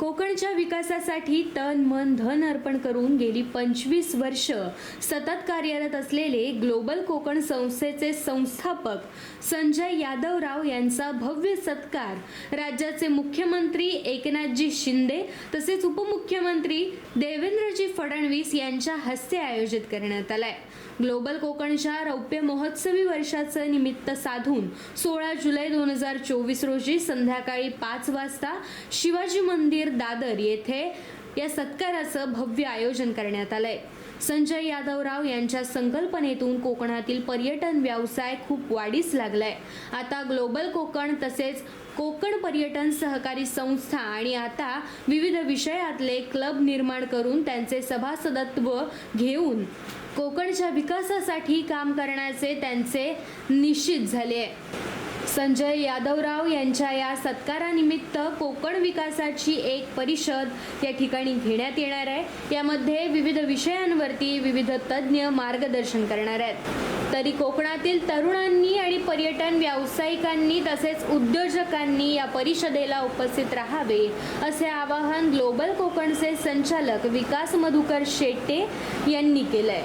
कोकणच्या विकासासाठी तन मन धन अर्पण करून गेली पंचवीस वर्ष. सतत कार्यरत असलेले ग्लोबल कोकण संस्थेचे संस्थापक संजय यादवराव यांचा भव्य सत्कार. राज्याचे मुख्यमंत्री एकनाथजी शिंदे तसेच उपमुख्यमंत्री देवेंद्रजी फडणवीस यांच्या हस्ते आयोजित करण्यात आलाय. ग्लोबल कोकणच्या रौप्य महोत्सवी वर्षाचं निमित्त साधून सोळा जुलै दोन हजार चोवीस रोजी संध्याकाळी पाच वाजता शिवाजी मंदिर दादर येथे या सत्काराचं भव्य आयोजन करण्यात आलंय. संजय यादवराव यांच्या संकल्पनेतून कोकणातील पर्यटन व्यवसाय खूप वाढीस लागलाय. आता ग्लोबल कोकण तसेच कोकण पर्यटन सहकारी संस्था आणि आता विविध विषयातले क्लब निर्माण करून त्यांचे सभासदत्व घेऊन कोकणच्या विकासासाठी काम करण्याचे त्यांचे निश्चित झाले आहे. संजय यादवराव यांच्या या सत्कारानिमित्त कोकण विकासाची एक परिषद या ठिकाणी घेण्यात येणार आहे. यामध्ये विविध विषयांवरती विविध तज्ज्ञ मार्गदर्शन करणार आहेत. तरी कोकणातील तरुणांनी आणि पर्यटन व्यावसायिकांनी तसेच उद्योजकांनी या परिषदेला उपस्थित राहावे असे आवाहन ग्लोबल कोकणचे संचालक विकास मधुकर शेट्टे यांनी केलंय.